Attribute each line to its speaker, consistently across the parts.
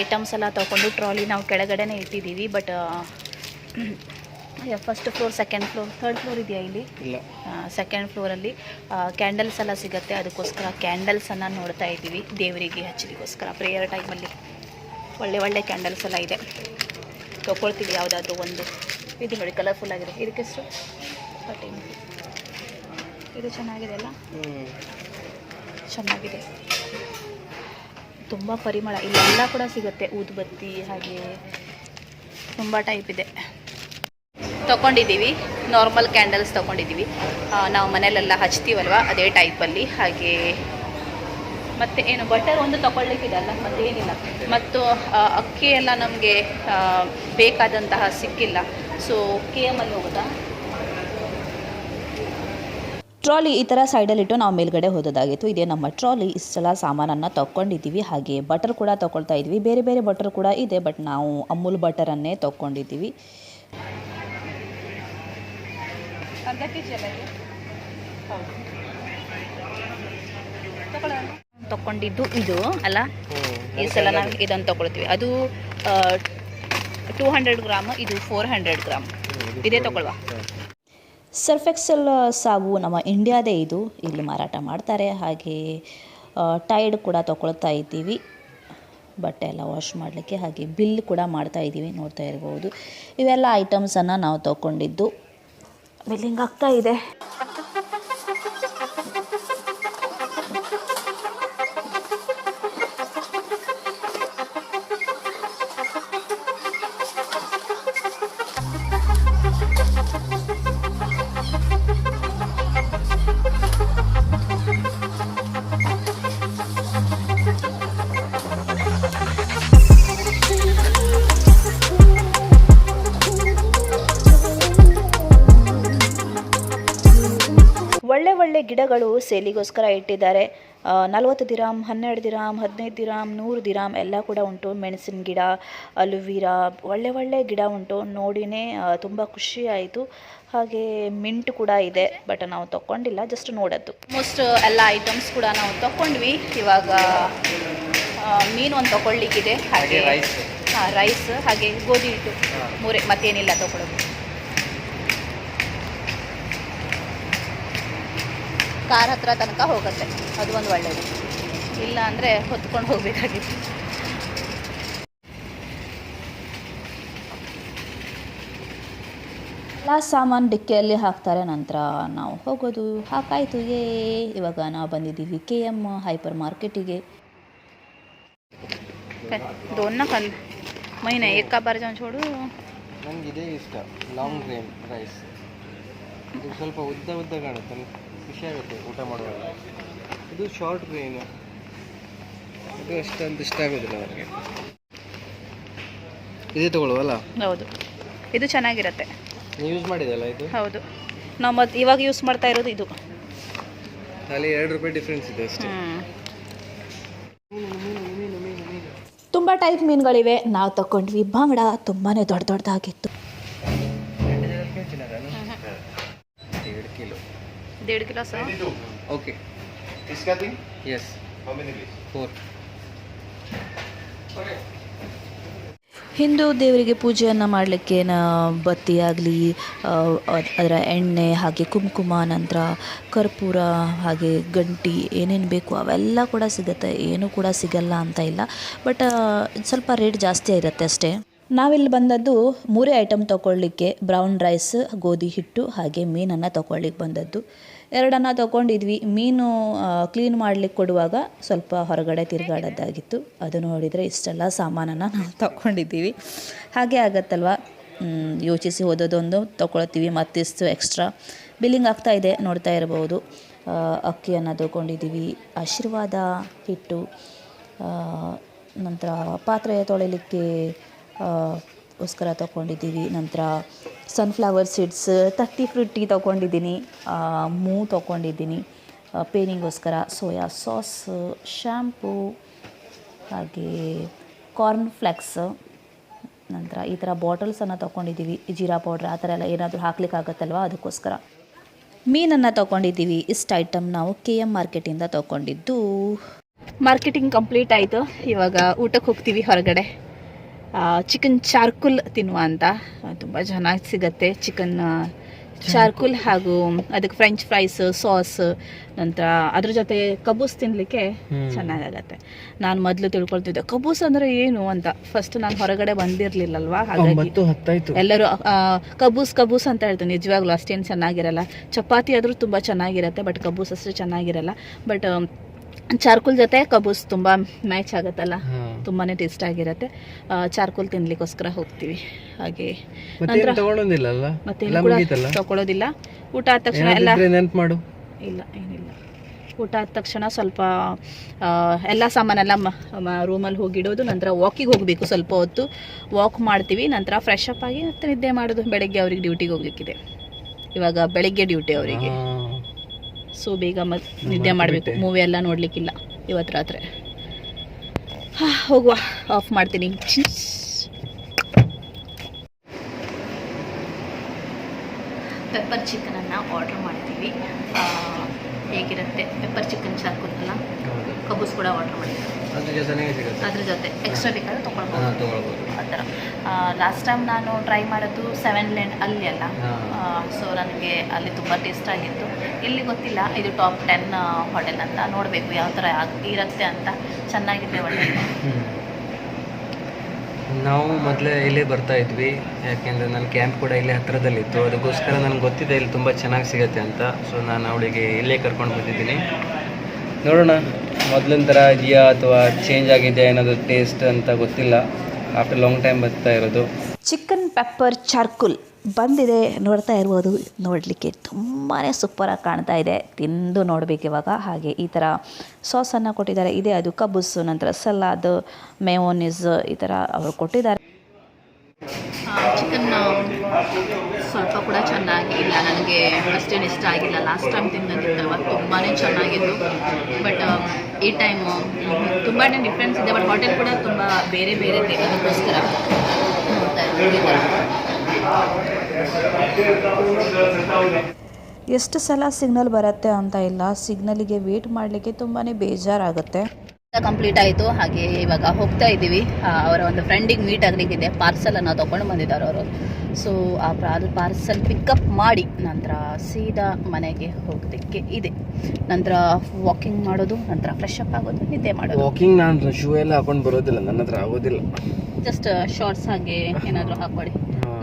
Speaker 1: Items ಎಲ್ಲ ತೊಗೊಂಡು trolley ನಾವು ಕೆಳಗಡೆನೇ ಇಟ್ಟಿದ್ದೀವಿ but first floor second floor third floor ಇದೆಯಾ ಇಲ್ಲಿ?
Speaker 2: ಇಲ್ಲ.
Speaker 1: ಸೆಕೆಂಡ್ ಫ್ಲೋರಲ್ಲಿ ಕ್ಯಾಂಡಲ್ಸ್ ಎಲ್ಲ ಸಿಗುತ್ತೆ ಅದಕ್ಕೋಸ್ಕರ ಕ್ಯಾಂಡಲ್ಸನ್ನು ನೋಡ್ತಾ ಇದ್ದೀವಿ ದೇವರಿಗೆ ಹಚ್ಚಲಿಕ್ಕೋಸ್ಕರ ಪ್ರೇಯರ್ ಟೈಮಲ್ಲಿ ಒಳ್ಳೆ ಒಳ್ಳೆ ಕ್ಯಾಂಡಲ್ಸ್ ಎಲ್ಲ ಇದೆ. ತೊಗೊಳ್ತೀವಿ ಯಾವುದಾದ್ರೂ ಒಂದು. ಇದು ನೋಡಿ ಕಲರ್ಫುಲ್ ಆಗಿದೆ. ಇದಕ್ಕೆಷ್ಟು ಫಾರ್ಟಿ ಇದು ಚೆನ್ನಾಗಿದೆ ಅಲ್ಲ? ಚೆನ್ನಾಗಿದೆ. ತುಂಬ ಪರಿಮಳ, ಇಲ್ಲೆಲ್ಲ ಕೂಡ ಸಿಗುತ್ತೆ. ಊದುಬತ್ತಿ ಹಾಗೆ ತುಂಬ ಟೈಪ್ ಇದೆ. ತೊಗೊಂಡಿದ್ದೀವಿ ನಾರ್ಮಲ್ ಕ್ಯಾಂಡಲ್ಸ್ ತೊಗೊಂಡಿದ್ದೀವಿ ನಾವು ಮನೇಲೆಲ್ಲ ಹಚ್ತೀವಲ್ವ? ಅದೇ ಟೈಪಲ್ಲಿ ಹಾಗೆ ಮತ್ತು ಏನು ಬಟರ್ ಒಂದು ತೊಗೊಳ್ಲಿಕ್ಕಿದೆ ಮತ್ತೇನಿಲ್ಲ ಮತ್ತು ಅಕ್ಕಿ ಎಲ್ಲ ನಮಗೆ ಬೇಕಾದಂತಹ ಸಿಕ್ಕಿಲ್ಲ. ಸೊ ಕೆ ಎಮ್ಮಲ್ಲಿ ಹೋಗೋದಾ?
Speaker 3: ಟ್ರಾಲಿ ಈ ಥರ ಸೈಡಲ್ಲಿಟ್ಟು ನಾವು ಮೇಲ್ಗಡೆ ಹೋದೋದಾಗಿತ್ತು ಇದೇ ನಮ್ಮ ಟ್ರಾಲಿ. ಇಷ್ಟೆಲ್ಲ ಸಾಮಾನನ್ನು ತೊಗೊಂಡಿದ್ದೀವಿ ಹಾಗೆ ಬಟರ್ ಕೂಡ ತೊಗೊಳ್ತಾ ಇದ್ವಿ. ಬೇರೆ ಬೇರೆ ಬಟರ್ ಕೂಡ ಇದೆ ಬಟ್ ನಾವು ಅಮೂಲ್ ಬಟರನ್ನೇ ತೊಗೊಂಡಿದ್ದೀವಿ
Speaker 1: ತಗೊಂಡಿದ್ದು ಇದು ಅಲ್ಲ? ಈ ಸಲ ನಾವು ಇದನ್ನು ತೊಗೊಳ್ತೀವಿ ಅದು ಟೂ ಹಂಡ್ರೆಡ್ ಗ್ರಾಮ್ ಇದು ಫೋರ್ ಹಂಡ್ರೆಡ್ ಗ್ರಾಮ್. ಇದೇ ತಗೊಳ್ವಾ?
Speaker 3: ಸರ್ಫೆಕ್ಸಲ್ ಸಾಬು ನಮ್ಮ ಇಂಡಿಯಾದೇ ಇದು. ಇಲ್ಲಿ ಮಾರಾಟ ಮಾಡ್ತಾರೆ. ಹಾಗೆ ಟೈಡ್ ಕೂಡ ತೊಗೊಳ್ತಾ ಇದ್ದೀವಿ. ಬಟ್ಟೆ ಎಲ್ಲ ವಾಶ್ ಮಾಡಲಿಕ್ಕೆ ಹಾಗೆ ಬಿಲ್ ಕೂಡ ಮಾಡ್ತಾ ಇದ್ದೀವಿ. ನೋಡ್ತಾ ಇರ್ಬೋದು. ಇವೆಲ್ಲ ಐಟಮ್ಸನ್ನು ನಾವು ತೊಗೊಂಡಿದ್ದು. ಬಿಲ್ಲಿಂಗ್ ಆಗ್ತಾ ಇದೆ.
Speaker 1: ಗಿಡಗಳು ಸೇಲಿಗೋಸ್ಕರ ಇಟ್ಟಿದ್ದಾರೆ. ನಲ್ವತ್ತು ದಿರಾಮ್ ಹನ್ನೆರಡು ದಿರಾಮ್ ಹದಿನೈದು ದಿರಾಮ್ ನೂರು ದಿರಾಮ್ ಎಲ್ಲ ಕೂಡ ಉಂಟು ಮೆಣಸಿನ ಗಿಡ ಅಲುವೀರಾ ಒಳ್ಳೆ ಒಳ್ಳೆ ಗಿಡ ಉಂಟು. ನೋಡಿನೇ ತುಂಬ ಖುಷಿ ಆಯಿತು. ಹಾಗೆ ಮಿಂಟ್ ಕೂಡ ಇದೆ ಬಟ್ ನಾವು ತಗೊಂಡಿಲ್ಲ ಜಸ್ಟ್ ನೋಡದ್ದು. ಮೋಸ್ಟ್ ಎಲ್ಲ ಐಟಮ್ಸ್ ಕೂಡ ನಾವು ತಗೊಂಡ್ವಿ ಇವಾಗ ಮೀನು ಒಂದು ತಗೊಳ್ಲಿಕ್ಕಿದೆ ಹಾಗೆ
Speaker 2: ಹಾಗೆ
Speaker 1: ಹಾಂ ರೈಸ್ ಹಾಗೆ ಗೋಧಿ ಹಿಟ್ಟು ಮೂರೇ ಮತ್ತೇನಿಲ್ಲ ತಗೊಳ್ಳೋದು ಕಾರ್ ಹತ್ರ ತನಕ ಹೋಗುತ್ತೆ ಅದು ಒಂದು ಒಳ್ಳೆಯದು ಇಲ್ಲ ಅಂದರೆ ಹೊತ್ಕೊಂಡು ಹೋಗಬೇಕಾಗಿತ್ತು
Speaker 3: ಎಲ್ಲ ಸಾಮಾನು ಡಿಕ್ಕಿಯಲ್ಲಿ ಹಾಕ್ತಾರೆ ನಂತರ ನಾವು ಹೋಗೋದು ಹಾಕಾಯಿತು ಏ ಇವಾಗ ನಾವು ಬಂದಿದ್ದೀವಿ ಕೆ ಎಮ್ ಹೈಪರ್ ಮಾರ್ಕೆಟಿಗೆ
Speaker 1: दोन ना कल महिना एक का बार जाऊन छोडू
Speaker 2: ನನಗೆ ಇದೇ ಇಷ್ಟ ಲಾಂಗ್ ಗ್ರೇನ್ ರೈಸ್ ಇದು ಸ್ವಲ್ಪ ಉದ್ದ ಉದ್ದ ಕಾಣುತ್ತೆ ನನಗೆ ಖುಷಿ ಆಗುತ್ತೆ ಊಟ ಮಾಡುವಾಗ. ಇದು ಶಾರ್ಟ್ ಗ್ರೇನ್ ಇದು ಅಷ್ಟೊಂದು ಇಷ್ಟ ಆಗೋದಿಲ್ಲ ನನಗೆ ಇದೇ ತಗೊಳ್ಳುವಲ್ಲ
Speaker 1: ಹೌದು. ಇದು ಚೆನ್ನಾಗಿರುತ್ತೆ.
Speaker 2: ನೀವು ಯೂಸ್ ಮಾಡಿದಲ್ಲ ಇದು?
Speaker 1: ಹೌದು. ನಾವು ಮತ್ತೆ ಇವಾಗ ಯೂಸ್ ಮಾಡ್ತಾ ಇರೋದು ಇದು.
Speaker 2: ಅಲ್ಲಿ ಎರಡು ರೂಪಾಯಿ ಡಿಫ್ರೆನ್ಸ್ ಇದೆ ಅಷ್ಟೇ.
Speaker 3: ತುಂಬ ಟೈಪ್ ಮೀನುಗಳಿವೆ. ನಾವು ತಗೊಂಡ್ವಿ ಬಾಂಗಡ ತುಂಬಾ ದೊಡ್ಡ ದೊಡ್ಡದಾಗಿತ್ತು
Speaker 1: दीड किलो सर
Speaker 2: ಓಕೆ
Speaker 4: इसका तीन
Speaker 2: S
Speaker 4: how many please
Speaker 2: four
Speaker 3: Hindu ದೇವರಿಗೆ ಪೂಜೆಯನ್ನು ಮಾಡಲಿಕ್ಕೆ ನ ಬತ್ತಿ ಆಗಲಿ ಅದರ ಎಣ್ಣೆ ಹಾಗೆ ಕುಂಕುಮ ನಂತರ ಕರ್ಪೂರ ಹಾಗೆ ಗಂಟಿ ಏನೇನು ಬೇಕು ಅವೆಲ್ಲ ಕೂಡ ಸಿಗುತ್ತೆ ಏನೂ ಕೂಡ ಸಿಗಲ್ಲ ಅಂತ ಇಲ್ಲ ಬಟ್ ಸ್ವಲ್ಪ ರೇಟ್ ಜಾಸ್ತಿ ಇರುತ್ತೆ ಅಷ್ಟೇ ನಾವಿಲ್ಲಿ ಬಂದದ್ದು ಮೂರೇ ಐಟಮ್ ತೊಗೊಳ್ಳಿಕ್ಕೆ ಬ್ರೌನ್ ರೈಸ್ ಗೋಧಿ ಹಿಟ್ಟು ಹಾಗೆ ಮೀನನ್ನು ತೊಗೊಳ್ಳಿಕ್ಕೆ ಬಂದದ್ದು ಎರಡನ್ನು ತೊಗೊಂಡಿದ್ವಿ. ಮೀನು ಕ್ಲೀನ್ ಮಾಡ್ಲಿಕ್ಕೆ ಕೊಡುವಾಗ ಸ್ವಲ್ಪ ಹೊರಗಡೆ ತಿರುಗಾಡೋದಾಗಿತ್ತು. ಅದು ನೋಡಿದರೆ ಇಷ್ಟೆಲ್ಲ ಸಾಮಾನನ್ನು ನಾವು ತಗೊಂಡಿದ್ದೀವಿ. ಹಾಗೆ ಆಗತ್ತಲ್ವ? ಯೋಚಿಸಿ ಓದೋದೊಂದು ತೊಗೊಳ್ತೀವಿ. ಮತ್ತಿಷ್ಟು ಎಕ್ಸ್ಟ್ರಾ ಬಿಲ್ಲಿಂಗ್ ಆಗ್ತಾ ಇದೆ, ನೋಡ್ತಾ ಇರಬಹುದು ಅಕ್ಕಿಯನ್ನು ತೊಗೊಂಡಿದ್ದೀವಿ. ಆಶೀರ್ವಾದ, ಹಿಟ್ಟು ನಂತರ ಪಾತ್ರೆ ತೊಳಿಲಿಕ್ಕೆ ಗೋಸ್ಕರ ತೊಗೊಂಡಿದ್ದೀವಿ. ನಂತರ ಸನ್ಫ್ಲವರ್ ಸೀಡ್ಸ್ ತಟ್ಟಿ ಫ್ರುಟ್ಟಿ ತೊಗೊಂಡಿದ್ದೀನಿ. ಮೂ ತೊಗೊಂಡಿದ್ದೀನಿ. ಪೇನಿಗೋಸ್ಕರ ಸೋಯಾ ಸಾಸ್ ಶ್ಯಾಂಪೂ ಹಾಗೆ ಕಾರ್ನ್ ಫ್ಲೆಕ್ಸ್ ನಂತರ ಈ ಥರ ಬಾಟಲ್ಸನ್ನು ತೊಗೊಂಡಿದ್ದೀವಿ. ಜೀರಾ ಪೌಡ್ರ್ ಆ ಥರ ಎಲ್ಲ ಏನಾದರೂ ಹಾಕ್ಲಿಕ್ಕಾಗತ್ತಲ್ವ? ಅದಕ್ಕೋಸ್ಕರ. ಮೀನನ್ನು ತೊಗೊಂಡಿದ್ದೀವಿ. ಇಷ್ಟು ಐಟಮ್ ನಾವು ಕೆ ಎಂ ಮಾರ್ಕೆಟಿಂದ ತೊಗೊಂಡಿದ್ದು.
Speaker 1: ಮಾರ್ಕೆಟಿಂಗ್ ಕಂಪ್ಲೀಟ್ ಆಯಿತು. ಇವಾಗ ಊಟಕ್ಕೆ ಹೋಗ್ತೀವಿ ಹೊರಗಡೆ. ಚಿಕನ್ ಚಾರ್ಕುಲ್ ತಿನ್ನುವ ಅಂತ. ತುಂಬ ಚೆನ್ನಾಗಿ ಸಿಗತ್ತೆ ಚಿಕನ್ ಚಾರ್ಕುಲ್ ಹಾಗೂ ಅದಕ್ಕೆ ಫ್ರೆಂಚ್ ಫ್ರೈಸ್ ಸಾಸ್ ನಂತರ ಅದ್ರ ಜೊತೆ ಕಬೂಸ್ ತಿನ್ನಲಿಕ್ಕೆ. ಚೆನ್ನಾಗಾಗತ್ತೆ. ನಾನು ಮೊದಲು ತಿಳ್ಕೊಳ್ತಿದ್ದೆ. ಕಬೂಸ್ ಅಂದ್ರೆ ಏನು ಅಂತ? ಫಸ್ಟ್ ನಾನು ಹೊರಗಡೆ ಬಂದಿರಲಿಲ್ಲಲ್ವಾ? ಹಾಗಾಗಿ ಎಲ್ಲರೂ ಕಬೂಸ್ ಕಬೂಸ್ ಅಂತ ಹೇಳ್ತಾರೆ ನಿಜವಾಗ್ಲೂ ಅಷ್ಟೇನು ಚೆನ್ನಾಗಿರಲ್ಲ. ಚಪಾತಿ ಆದರೂ ತುಂಬ ಚೆನ್ನಾಗಿರತ್ತೆ ಬಟ್ ಕಬೂಸ್ ಅಷ್ಟು ಚೆನ್ನಾಗಿರಲ್ಲ. ಬಟ್ ಚಾರ್ಕುಲ್ ಜೊತೆ ಕಬೂಸ್ ತುಂಬ ಮ್ಯಾಚ್ ಆಗುತ್ತಲ್ಲ?
Speaker 2: ತುಂಬಾನೇ
Speaker 1: ತುಂಬಾ ಟೇಸ್ಟ್ ಆಗಿರುತ್ತೆ ಚಾರ್ಕುಲ್ ತಿನ್ಲಿಕ್ಕೋಸ್ಕರ ಹೋಗ್ತೀವಿ. ಹಾಗೆ. ಮತ್ತೆ ತಗೊಳ್ಳೋದಿಲ್ಲ ಊಟ ಆದ ತಕ್ಷಣ ಎಲ್ಲ
Speaker 2: ಮಾಡು.
Speaker 1: ಇಲ್ಲ ಏನಿಲ್ಲ. ಊಟ ಆದ ತಕ್ಷಣ ಸ್ವಲ್ಪ ಎಲ್ಲ ಸಾಮಾನೆಲ್ಲ ರೂಮಲ್ಲಿ ಹೋಗಿಡೋದು ನಂತರ ವಾಕಿಗೆ ಹೋಗಬೇಕು ಸ್ವಲ್ಪ ಹೊತ್ತು. ವಾಕ್ ಮಾಡ್ತೀವಿ ನಂತರ ಫ್ರೆಶ್ ಅಪ್ ಆಗಿ ಮತ್ತೆ ನಿದ್ದೆ ಮಾಡೋದು. ಬೆಳಗ್ಗೆ ಅವ್ರಿಗೆ ಡ್ಯೂಟಿಗೆ ಹೋಗ್ಲಿಕ್ಕಿದೆ. ಇವಾಗ ಬೆಳಗ್ಗೆ ಡ್ಯೂಟಿ ಅವರಿಗೆ. ಸೊ ಬೇಗ ಮತ್ ನಿದ್ದೆ ಮಾಡಬೇಕು. ಮೂವಿ ಎಲ್ಲ ನೋಡ್ಲಿಕ್ಕಿಲ್ಲ ಇವತ್ತು ರಾತ್ರಿ. ಹಾ ಹೋಗುವ. ಆಫ್ ಮಾಡ್ತೀನಿ. ಪೆಪ್ಪರ್ ಚಿಕನನ್ನು ಆರ್ಡ್ರ್ ಮಾಡ್ತೀವಿ. ಹೇಗಿರುತ್ತೆ? ಪೆಪ್ಪರ್ ಚಿಕನ್
Speaker 2: ಸಾಕು.
Speaker 1: ಕಬೂಸ್ ಕೂಡ ಆರ್ಡ್ರ್ ಮಾಡಿದ್ದೀವಿ
Speaker 2: ಅದ್ರ
Speaker 1: ಜೊತೆ ಎಕ್ಸ್ಟ್ರಾ ಬೇಕಾದ್ರೆ ತೊಗೊಳ್ಬೋದು. ಆ ಥರ. ಲಾಸ್ಟ್ ಟೈಮ್ ನಾನು ಟ್ರೈ ಮಾಡೋದು ಸೆವೆನ್ ಲೆಂಡ್ ಅಲ್ಲಿ ಅಲ್ಲ. ಸೊ ನನಗೆ ಅಲ್ಲಿ ತುಂಬ ಟೇಸ್ಟ್ ಆಗಿತ್ತು. ಇಲ್ಲಿ ಗೊತ್ತಿಲ್ಲ ಇದು ಟಾಪ್ ಟೆನ್ ಹೋಟೆಲ್ ಅಂತ. ನೋಡಬೇಕು ಯಾವ ಥರ ಇರುತ್ತೆ ಅಂತ. ಚೆನ್ನಾಗಿದೆ ಒಳ್ಳೆ.
Speaker 2: ನಾವು ಮೊದಲೇ ಇಲ್ಲೇ ಬರ್ತಾ ಇದ್ವಿ. ಯಾಕೆಂದರೆ ನನ್ನ ಕ್ಯಾಂಪ್ ಕೂಡ ಇಲ್ಲೇ ಹತ್ತಿರದಲ್ಲಿತ್ತು ಅದಕ್ಕೋಸ್ಕರ ನನಗೆ ಗೊತ್ತಿದೆ ಇಲ್ಲಿ ತುಂಬ ಚೆನ್ನಾಗಿ ಸಿಗುತ್ತೆ ಅಂತ. ಸೊ ನಾನು ಅವಳಿಗೆ ಇಲ್ಲೇ ಕರ್ಕೊಂಡು ಬಂದಿದ್ದೀನಿ. ನೋಡೋಣ. ಮೊದಲಿನ ಥರ ಇದೆಯಾ ಅಥವಾ ಚೇಂಜ್ ಆಗಿದೆ ಏನಾದರೂ ಟೇಸ್ಟ್ ಅಂತ ಗೊತ್ತಿಲ್ಲ. ಆಫ್ಟರ್ ಲಾಂಗ್ ಟೈಮ್ ಬರ್ತಾ ಇರೋದು.
Speaker 3: ಚಿಕನ್ ಪೆಪ್ಪರ್ ಚಾರ್ಕುಲ್ ಬಂದಿದೆ ನೋಡ್ತಾ ಇರ್ಬೋದು. ನೋಡಲಿಕ್ಕೆ ತುಂಬಾ ಸೂಪರಾಗಿ ಕಾಣ್ತಾ ಇದೆ. ತಿಂದು ನೋಡಬೇಕು ಇವಾಗ. ಹಾಗೆ ಈ ಥರ ಸಾಸನ್ನು ಕೊಟ್ಟಿದ್ದಾರೆ. ಇದೆ ಅದು ಕಬ್ಬುಸ್ಸು, ನಂತರ ಸಲಾದ್ ಮೇಯೋನಿಸ್ ಈ ಥರ ಅವರು ಕೊಟ್ಟಿದ್ದಾರೆ.
Speaker 1: ಚಿಕನ್ ಸ್ವಲ್ಪ ಕೂಡ ಚೆನ್ನಾಗಿಲ್ಲ. ನನಗೆ ಅಷ್ಟೇನು ಇಷ್ಟ ಆಗಿಲ್ಲ. ಲಾಸ್ಟ್ ಟೈಮ್ ತಿಂದಿದ್ದಲ್ವ ತುಂಬಾ ಚೆನ್ನಾಗಿತ್ತು. ಬಟ್ ಈ ಟೈಮು ತುಂಬಾ ಡಿಫ್ರೆನ್ಸ್ ಇದೆ. ಬಟ್ ಹೋಟೆಲ್ ಕೂಡ ತುಂಬ ಬೇರೆ ಬೇರೆ ಇದೆ ಅದಕ್ಕೋಸ್ಕರ.
Speaker 3: ಎಷ್ಟು ಸಲ ಸಿಗ್ನಲ್ ಬರುತ್ತೆ ಅಂತ ಇಲ್ಲ. ಸಿಗ್ನಲಿಗೆ ವೇಟ್ ಮಾಡಲಿಕ್ಕೆ ತುಂಬಾ ಬೇಜಾರಾಗುತ್ತೆ.
Speaker 1: ಕಂಪ್ಲೀಟ್ ಆಯಿತು. ಹಾಗೆ ಇವಾಗ ಹೋಗ್ತಾ ಇದ್ದೀವಿ. ಅವರ ಒಂದು ಫ್ರೆಂಡಿಗೆ ಮೀಟ್ ಆಗಲಿಕ್ಕಿದೆ ಪಾರ್ಸಲನ್ನು ತೊಗೊಂಡು ಬಂದಿದ್ದಾರೆ ಅವರು. ಸೊ ಆ ಪಾರ್ಸಲ್ ಪಿಕಪ್ ಮಾಡಿ ನಂತರ ಸೀದಾ ಮನೆಗೆ ಹೋಗಲಿಕ್ಕೆ ಇದೆ. ನಂತರ ವಾಕಿಂಗ್ ಮಾಡೋದು ನಂತರ ಫ್ರೆಶ್ ಅಪ್ ಆಗೋದು ನಿದ್ದೆ ಮಾಡೋದು.
Speaker 2: ವಾಕಿಂಗ್ ನಾನು ಶೂ ಎಲ್ಲ ಹಾಕೊಂಡು ಬರೋದಿಲ್ಲ. ನನ್ನ ಹತ್ರ ಆಗೋದಿಲ್ಲ.
Speaker 1: ಜಸ್ಟ್ ಶಾರ್ಟ್ಸ್ ಹಾಗೆ ಏನಾದರೂ ಹಾಕೊಳ್ಳಿ.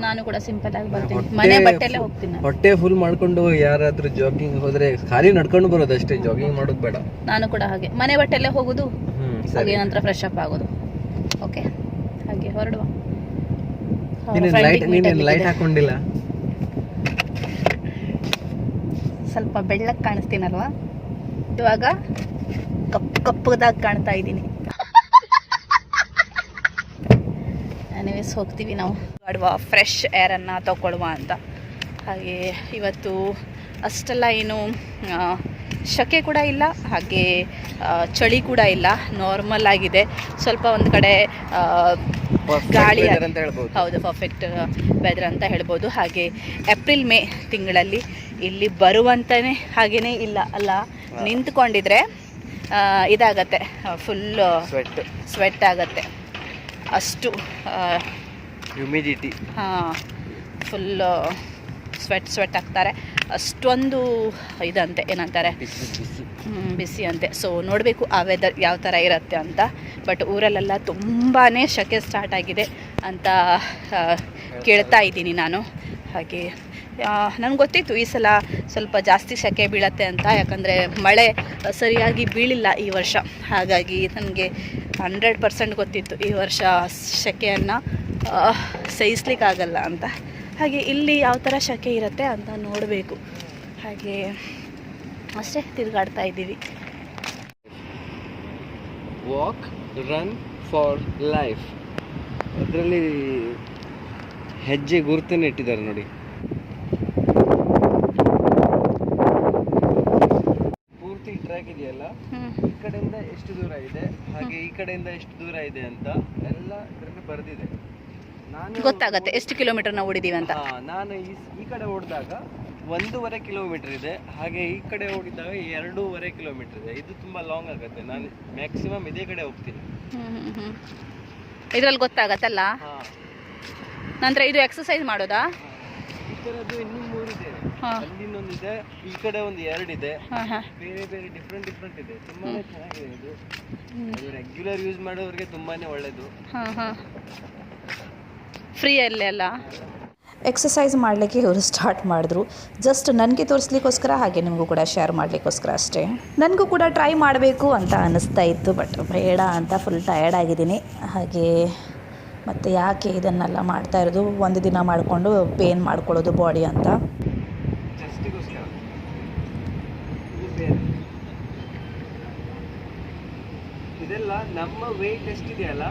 Speaker 1: ನಾನು ಕೂಡ ಸಿಂಪಲ್ ಆಗಿ ಬರ್ತೀನಿ. ಮನೆ ಬಟ್ಟೆಲ್ಲೇ ಹೋಗ್ತೀನಿ.
Speaker 2: ಹೊಟ್ಟೆ ಫುಲ್ ಮಾಡ್ಕೊಂಡು ಯಾರಾದ್ರೂ ಜಾಗಿಂಗ್ ಹೋದ್ರೆ ಖಾಲಿ ನಡ್ಕೊಂಡು ಬರೋದು ಅಷ್ಟೇ ಜಾಗಿಂಗ್ ಮಾಡೋದು ಬೇಡ.
Speaker 1: ನಾನು ಕೂಡ ಹಾಗೆ. ಮನೆ ಬಟ್ಟೆಲ್ಲೇ ಹೋಗೋದು ಹಾಗೆ ನಂತರ ಫ್ರೆಶ್ ಅಪ್ ಆಗೋದು. ಓಕೆ ಹಾಗೆ ಹೊರಡುವ.
Speaker 2: ಲೈಟ್ ಹಾಕೊಂಡಿಲ್ಲ?
Speaker 1: ಸ್ವಲ್ಪ ಬೆಳ್ಳಕ್ಕೆ ಕಾಣಿಸ್ತೀನಲ್ವಾ? ಇವಾಗ ಕಪ್ ಕಪ್ಪದಾಗ ಕಾಣ್ತಾ ಇದ್ದೀನಿ. ಎನಿವೇಸ್ ಹೋಗ್ತೀವಿ ನಾವು. ಆಡುವ ಫ್ರೆಶ್ ಏರನ್ನು ತಗೊಳ್ಳುವ ಅಂತ. ಹಾಗೆ ಇವತ್ತು ಅಷ್ಟೆಲ್ಲ ಏನು ಶಕೆ ಕೂಡ ಇಲ್ಲ ಹಾಗೆ ಚಳಿ ಕೂಡ ಇಲ್ಲ. ನಾರ್ಮಲ್ ಆಗಿದೆ. ಸ್ವಲ್ಪ ಒಂದು ಕಡೆ ಗಾಳಿ
Speaker 2: weather ಅಂತ ಹೇಳ್ಬೋದು.
Speaker 1: ಹೌದು ಪರ್ಫೆಕ್ಟ್ ವೆದರ್ ಅಂತ ಹೇಳ್ಬೋದು. ಹಾಗೆ ಏಪ್ರಿಲ್ ಮೇ ತಿಂಗಳಲ್ಲಿ ಇಲ್ಲಿ ಬರುವಂತನೇ ಹಾಗೆಯೇ ಇಲ್ಲ. ಅಲ್ಲ ನಿಂತ್ಕೊಂಡಿದ್ರೆ ಇದಾಗತ್ತೆ. ಫುಲ್
Speaker 2: ಸ್ವೆಟ್
Speaker 1: ಸ್ವೆಟ್ ಆಗತ್ತೆ. ಅಷ್ಟು
Speaker 2: ಹ್ಯುಮಿಡಿಟಿ
Speaker 1: ಹಾಂ ಫುಲ್ ಸ್ವೆಟ್ ಸ್ವೆಟ್ ಆಗ್ತಾರೆ. ಅಷ್ಟೊಂದು ಇದಂತೆ ಏನಂತಾರೆ?
Speaker 2: ಬಿಸಿ
Speaker 1: ಅಂತೆ. ಸೊ ನೋಡಬೇಕು ಆ ವೆದರ್ ಯಾವ ಥರ ಇರುತ್ತೆ ಅಂತ. ಬಟ್ ಊರಲ್ಲೆಲ್ಲ ತುಂಬಾ ಶಕೆ ಸ್ಟಾರ್ಟ್ ಆಗಿದೆ ಅಂತ ಕೇಳ್ತಾ ಇದ್ದೀನಿ ನಾನು. ಹಾಗೆ ನನಗೆ ಗೊತ್ತಿತ್ತು ಈ ಸಲ ಸ್ವಲ್ಪ ಜಾಸ್ತಿ ಸೆಕೆ ಬೀಳತ್ತೆ ಅಂತ, ಯಾಕಂದರೆ ಮಳೆ ಸರಿಯಾಗಿ ಬೀಳಿಲ್ಲ ಈ ವರ್ಷ. ಹಾಗಾಗಿ ನನಗೆ ಹಂಡ್ರೆಡ್ ಪರ್ಸೆಂಟ್ ಗೊತ್ತಿತ್ತು ಈ ವರ್ಷ ಸೆಕೆಯನ್ನು ಸಹಿಸ್ಲಿಕ್ಕಾಗಲ್ಲ ಅಂತ. ಹಾಗೆ ಇಲ್ಲಿ ಯಾವ ಥರ ಸೆಕೆ ಇರುತ್ತೆ ಅಂತ ನೋಡಬೇಕು. ಹಾಗೆ ಅಷ್ಟೇ ತಿರುಗಾಡ್ತಾ ಇದ್ದೀವಿ.
Speaker 2: ವಾಕ್ ರನ್ ಫಾರ್ ಲೈಫ್ ಅದರಲ್ಲಿ ಹೆಜ್ಜೆ ಗುರುತನ್ನು ಇಟ್ಟಿದ್ದಾರೆ ನೋಡಿ. ಈ ಕಡೆಯಿಂದ ಎಷ್ಟು ದೂರ ಇದೆ? ಹಾಗೆ ಈ ಕಡೆಯಿಂದ ಎಷ್ಟು ದೂರ ಇದೆ ಅಂತ ಎಲ್ಲ ಇದರಲ್ಲಿ ಬರೆದಿದೆ. ನಾನು
Speaker 1: ಗೊತ್ತಾಗತ್ತೆ ಎಷ್ಟು ಕಿಲೋಮೀಟರ್ ನಾವು ಓಡಿದೀವಿ ಅಂತ.
Speaker 2: ಹಾ, ನಾನು ಈ ಈ ಕಡೆ ಓಡಿದಾಗ ಒಂದೂವರೆ ಕಿಲೋಮೀಟರ್ ಇದೆ. ಹಾಗೆ ಈ ಕಡೆ ಓಡಿದಾಗ ಎರಡೂವರೆ ಕಿಲೋಮೀಟರ್ ಇದೆ. ಇದು ತುಂಬಾ ಲಾಂಗ್ ಆಗುತ್ತೆ. ನಾನು ಮ್ಯಾಕ್ಸಿಮಮ್ ಇದೇ ಕಡೆ ಹೋಗ್ತೀನಿ.
Speaker 1: ಇದರಲ್ಲಿ ಗೊತ್ತಾಗತ್ತಲ್ಲ?
Speaker 2: ಹಾಂ.
Speaker 1: ನಂತರ ಇದು ಎಕ್ಸಸೈಸ್ ಮಾಡೋದಾ?
Speaker 2: ಈ ಥರದ್ದು ಇನ್ನೂ ಅಲ್ಲಿನೊಂದಿದೆ ಈ ಕಡೆ ಒಂದು ಎರಡಿದೆ. ಬೇರೆ ಬೇರೆ ಡಿಫ್ರೆಂಟ್ ಡಿಫ್ರೆಂಟ್ ಇದೆ. ತುಂಬಾನೇ ಚೆನ್ನಾಗಿದೆ ಇದು. ಅದು ರೆಗ್ಯುಲರ್ ಯೂಸ್ ಮಾಡೋರಿಗೆ ತುಂಬಾನೇ ಒಳ್ಳೇದು.
Speaker 1: ಹಾಂ ಹಾಂ. ಫ್ರೀಯಲ್ಲೇ ಅಲ್ಲ
Speaker 3: ಎಕ್ಸಸೈಸ್ ಮಾಡಲಿಕ್ಕೆ ಇವರು ಸ್ಟಾರ್ಟ್ ಮಾಡಿದ್ರು. ಜಸ್ಟ್ ನನಗೆ ತೋರಿಸ್ಲಿಕ್ಕೋಸ್ಕರ ಹಾಗೆ ನಿಮಗೂ ಕೂಡ ಶೇರ್ ಮಾಡಲಿಕ್ಕೋಸ್ಕರ ಅಷ್ಟೇ. ನನಗೂ ಕೂಡ ಟ್ರೈ ಮಾಡಬೇಕು ಅಂತ ಅನ್ನಿಸ್ತಾ ಇತ್ತು ಬಟ್ ಬೇಡ ಅಂತ ಫುಲ್ ಟಯರ್ಡ್ ಆಗಿದ್ದೀನಿ. ಹಾಗೆ ಮತ್ತು ಯಾಕೆ ಇದನ್ನೆಲ್ಲ ಮಾಡ್ತಾ ಇರೋದು? ಒಂದು ದಿನ ಮಾಡಿಕೊಂಡು ಪೇನ್ ಮಾಡ್ಕೊಳ್ಳೋದು ಬಾಡಿ ಅಂತ.
Speaker 2: ಇದು. ಇದೆಲ್ಲ ನಮ್ಮ ವೇಟ್ ಎಷ್ಟಿದೆಯಲ್ಲ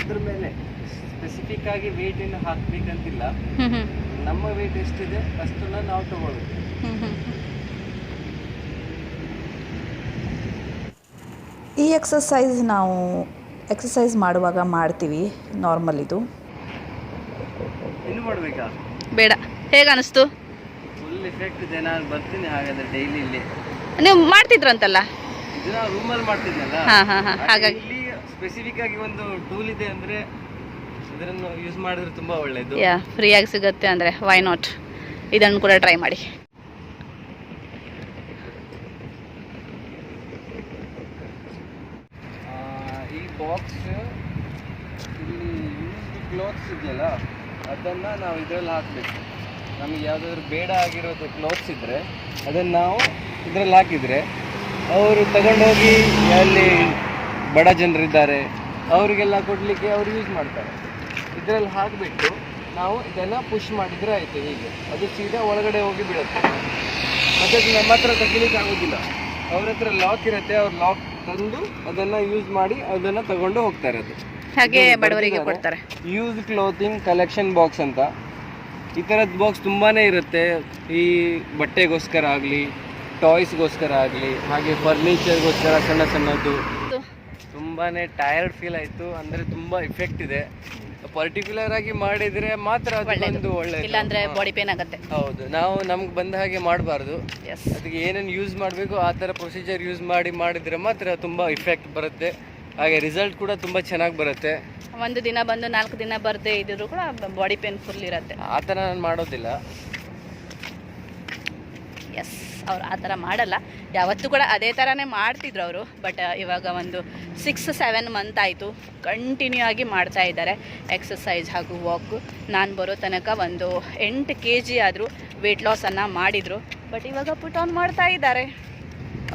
Speaker 2: ಅದ್ರ ಮೇಲೆ ಸ್ಪೆಸಿಫಿಕ್ ಆಗಿ ವೇಟ್ ಏನು ಹಾಕ್ಬೇಕಂತಿಲ್ಲ. ನಮ್ಮ ವೇಟ್ ಎಷ್ಟಿದೆ ಅಷ್ಟನ್ನ ನಾವು
Speaker 1: ಹ್ಞೂ
Speaker 3: ಈ ಎಕ್ಸಸೈಸ್ ನಾವು ಎಕ್ಸಸೈಸ್ ಮಾಡುವಾಗ ಮಾಡ್ತೀವಿ ನಾರ್ಮಲ್ ಇದು.
Speaker 2: ಇನ್ನು ಮಾಡಬೇಕಾ?
Speaker 1: ಬೇಡ. ಹೇಗೆ ಅನಿಸ್ತು?
Speaker 2: ಫುಲ್ ಎಫೆಕ್ಟ್ ಇದೆ ನಾನು ಬರ್ತೀನಿ ಹಾಗಾದ್ರೆ ಡೈಲಿ ಇಲ್ಲಿ.
Speaker 1: ನೀವು ಮಾಡ್ತಿದ್ರಂತಲ್ಲ?
Speaker 2: ಇದನ್ನ ರೂಮಲ್ಲಿ ಮಾಡ್ತಿದ್ನಲ್ಲ?
Speaker 1: ಹಾಂ ಹಾಂ ಹಾಂ ಹಾಗಾಗಿ.
Speaker 2: ಇಲ್ಲಿ ಸ್ಪೆಸಿಫಿಕ್ ಆಗಿ ಒಂದು ಟೂಲ್ ಇದೆ ಅಂದ್ರೆ ಇದನ್ನು ಯೂಸ್ ಮಾಡಿದ್ರೆ ತುಂಬಾ ಒಳ್ಳೇದು.
Speaker 1: ಯಾ ಫ್ರೀಯಾಗಿ ಸಿಗುತ್ತೆ ಅಂದ್ರೆ ವೈ ನಾಟ್ ಇದನ್ನು ಕೂಡ ಟ್ರೈ ಮಾಡಿ.
Speaker 2: ಆ, ಈ ಬಾಕ್ಸ್ ಇಲ್ಲಿ ಯೂಸ್ಡ್ ಕ್ಲೋತ್ಸ್ ಇದೆಯಲ್ಲ ಅದನ್ನು ನಾವು ಇದರಲ್ಲಿ ಹಾಕಬೇಕು. ನಮಗೆ ಯಾವುದಾದ್ರು ಬೇಡ ಆಗಿರೋದು ಕ್ಲೋತ್ಸ್ ಇದ್ದರೆ ಅದನ್ನ ನಾವು ಇದರಲ್ಲಿ ಹಾಕಿದ್ರೆ ಅವರು ತಗೊಂಡೋಗಿ ಅಲ್ಲಿ ಬಡ ಜನರಿದ್ದಾರೆ ಅವರಿಗೆಲ್ಲ ಕೊಡಲಿಕ್ಕೆ ಅವರು ಯೂಸ್ ಮಾಡ್ತಾರೆ. ಇದರಲ್ಲಿ ಹಾಕಿಬಿಟ್ಟು ನಾವು ಇದನ್ನು ಪುಷ್ ಮಾಡಿದರೆ ಆಯಿತು ಹೀಗೆ. ಅದು ಸೀದಾ ಒಳಗಡೆ ಹೋಗಿ ಬೀಳುತ್ತೆ. ಮತ್ತೆ ಅದು ನಮ್ಮ ಹತ್ರ ತೆಗಿಲಿಕ್ಕೆ ಆಗೋದಿಲ್ಲ. ಅವ್ರ ಹತ್ರ ಲಾಕ್ ಇರುತ್ತೆ ಅವ್ರು ಲಾಕ್ ತಂದು ಅದನ್ನ ಯೂಸ್ ಮಾಡಿ ಅದನ್ನ ತಗೊಂಡು ಹೋಗ್ತಾರೆ ಅದು.
Speaker 1: ಹಾಗೆ ಬಡವರಿಗೆ ಕೊಡ್ತಾರೆ.
Speaker 2: ಯೂಸ್ ಕ್ಲೋತಿಂಗ್ ಕಲೆಕ್ಷನ್ ಬಾಕ್ಸ್ ಅಂತ. ಈ ಥರದ್ದು ಬಾಕ್ಸ್ ತುಂಬಾ ಇರುತ್ತೆ. ಈ ಬಟ್ಟೆಗೋಸ್ಕರ ಆಗಲಿ ಟಾಯ್ಸ್ಗೋಸ್ಕರ ಆಗಲಿ ಹಾಗೆ ಫರ್ನಿಚರ್ಗೋಸ್ಕರ ಸಣ್ಣ ಸಣ್ಣದ್ದು. ತುಂಬಾ ಟಯರ್ಡ್ ಫೀಲ್ ಆಯಿತು. ಅಂದರೆ ತುಂಬ ಇಫೆಕ್ಟ್ ಇದೆ. ಪರ್ಟಿಕ್ಯುಲರ್ ಆಗಿ ಮಾಡಿದರೆ ಮಾತ್ರ ಅದೊಂದು ಒಳ್ಳೆ
Speaker 1: ಇಲ್ಲಾಂದ್ರೆ ಬಾಡಿ ಪೇನ್ ಆಗುತ್ತೆ.
Speaker 2: ಹೌದು. ನಾವು ನಮ್ಗೆ ಬಂದ ಹಾಗೆ ಮಾಡಬಾರ್ದು.
Speaker 1: ಎಸ್
Speaker 2: ಅದಕ್ಕೆ ಏನೇನು ಯೂಸ್ ಮಾಡಬೇಕು ಆ ಥರ ಪ್ರೊಸೀಜರ್ ಯೂಸ್ ಮಾಡಿ ಮಾಡಿದರೆ ಮಾತ್ರ ತುಂಬ ಇಫೆಕ್ಟ್ ಬರುತ್ತೆ. ಹಾಗೆ ರಿಸಲ್ಟ್ ಕೂಡ ತುಂಬ ಚೆನ್ನಾಗಿ ಬರುತ್ತೆ.
Speaker 1: ಒಂದು ದಿನ ಬಂದು ನಾಲ್ಕು ದಿನ ಬರದೇ ಇದ್ರೂ ಕೂಡ ಬಾಡಿ ಪೇನ್ ಫುಲ್ ಇರುತ್ತೆ.
Speaker 2: ಆ ಥರ ನಾನು ಮಾಡೋದಿಲ್ಲ.
Speaker 1: ಎಸ್ ಅವ್ರು ಆ ಥರ ಮಾಡಲ್ಲ. ಯಾವತ್ತೂ ಕೂಡ ಅದೇ ಥರನೇ ಮಾಡ್ತಿದ್ರು ಅವರು ಬಟ್ ಇವಾಗ ಒಂದು ಸಿಕ್ಸ್ ಸೆವೆನ್ ಮಂತ್ ಆಯಿತು. ಕಂಟಿನ್ಯೂ ಆಗಿ ಮಾಡ್ತಾ ಇದ್ದಾರೆ. ಎಕ್ಸಸೈಸ್ ಹಾಗೂ ವಾಕು ನಾನು ಬರೋ ತನಕ ಒಂದು ಎಂಟು ಕೆ ಜಿ ಆದರೂ ವೆಯ್ಟ್ ಲಾಸನ್ನು ಮಾಡಿದರು ಬಟ್ ಇವಾಗ ಪುಟ್ ಆನ್ ಮಾಡ್ತಾ ಇದ್ದಾರೆ.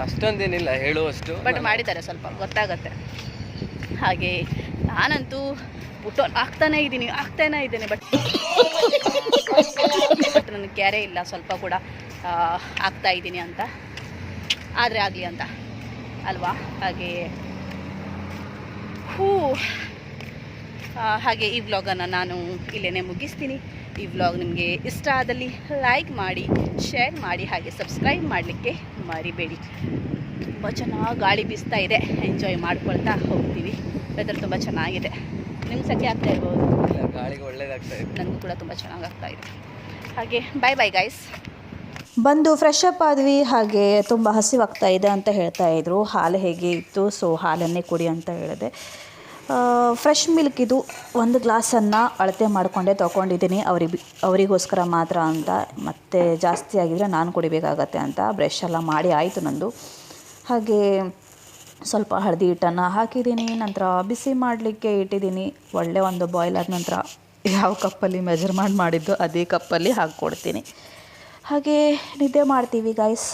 Speaker 2: ಅಷ್ಟೊಂದೇನಿಲ್ಲ, ಹೇಳುವಷ್ಟು.
Speaker 1: ಬಟ್ ಮಾಡಿದ್ದಾರೆ ಸ್ವಲ್ಪ, ಗೊತ್ತಾಗತ್ತೆ. ಹಾಗೆ ನಾನಂತೂ ಪುಟ್ ಆಗ್ತಾನೆ ಇದ್ದೀನಿ, ಆಗ್ತಾನೇ ಇದ್ದೇನೆ ಬಟ್ ಬಟ್ ನನಗೆ ಕ್ಯಾರೆ ಇಲ್ಲ, ಸ್ವಲ್ಪ ಕೂಡ ಆಗ್ತಾ ಇದ್ದೀನಿ ಅಂತ. ಆದರೆ ಆಗಲಿ ಅಂತ, ಅಲ್ವಾ? ಹಾಗೆ, ಹೂ ಹಾಗೆ ಈ ವ್ಲಾಗನ್ನು ನಾನು ಇಲ್ಲೇ ಮುಗಿಸ್ತೀನಿ. ಈ ವ್ಲಾಗ್ ನಿಮಗೆ ಇಷ್ಟ ಆದಲ್ಲಿ ಲೈಕ್ ಮಾಡಿ ಶೇರ್ ಮಾಡಿ ಹಾಗೆ ಸಬ್ಸ್ಕ್ರೈಬ್ ಮಾಡಲಿಕ್ಕೆ ಮರಿಬೇಡಿ. ತುಂಬ ಚೆನ್ನಾಗಿ ಗಾಳಿ ಬೀಸ್ತಾ ಇದೆ. ಎಂಜಾಯ್ ಮಾಡ್ಕೊಳ್ತಾ ಹೋಗ್ತೀವಿ. ವೆದರ್ ತುಂಬ ಚೆನ್ನಾಗಿದೆ. ನಿಮ್ಗೆ ಸಖೆ ಆಗ್ತಾ ಇರ್ಬೋದು?
Speaker 2: ಗಾಳಿಗೆ ಒಳ್ಳೇದಾಗ್ತಾ ಇದೆ.
Speaker 1: ನನಗೂ ಕೂಡ ತುಂಬ ಚೆನ್ನಾಗಿ ಆಗ್ತಾ ಇದೆ. ಹಾಗೆ ಬಾಯ್ ಬಾಯ್ ಗೈಸ್
Speaker 3: ಬಂದು ಫ್ರೆಶ್ ಅಪ್ ಆದ್ವಿ. ಹಾಗೆ ತುಂಬ ಹಸಿವಾಗ್ತಾ ಇದೆ ಅಂತ ಹೇಳ್ತಾ ಇದ್ರು. ಹಾಲು ಹೇಗೆ ಇತ್ತು? ಸೊ ಹಾಲನ್ನೇ ಕುಡಿ ಅಂತ ಹೇಳಿದೆ. ಫ್ರೆಶ್ ಮಿಲ್ಕ್ ಇದು ಒಂದು ಗ್ಲಾಸನ್ನು ಅಳತೆ ಮಾಡಿಕೊಂಡೆ ತೊಗೊಂಡಿದ್ದೀನಿ. ಅವ್ರಿಗೆ ಅವರಿಗೋಸ್ಕರ ಮಾತ್ರ ಅಂತ. ಮತ್ತೆ ಜಾಸ್ತಿ ಆಗಿದ್ರೆ ನಾನು ಕುಡಿಬೇಕಾಗತ್ತೆ ಅಂತ ಬ್ರಷ್ ಎಲ್ಲ ಮಾಡಿ ಆಯಿತು ನಂದು. ಹಾಗೆ ಸ್ವಲ್ಪ ಹಳದಿ ಹಿಟ್ಟನ್ನು ಹಾಕಿದ್ದೀನಿ. ನಂತರ ಬಿಸಿ ಮಾಡಲಿಕ್ಕೆ ಇಟ್ಟಿದ್ದೀನಿ. ಒಳ್ಳೆ ಒಂದು ಬಾಯ್ಲ್ ನಂತರ ಯಾವ ಕಪ್ಪಲ್ಲಿ ಮೆಜರ್ಮೆಂಟ್ ಮಾಡಿದ್ದು ಅದೇ ಕಪ್ಪಲ್ಲಿ ಹಾಕ್ಕೊಡ್ತೀನಿ. ಹಾಗೆ ನಿದ್ದೆ ಮಾಡ್ತೀವಿ ಗಾಯ್ಸ್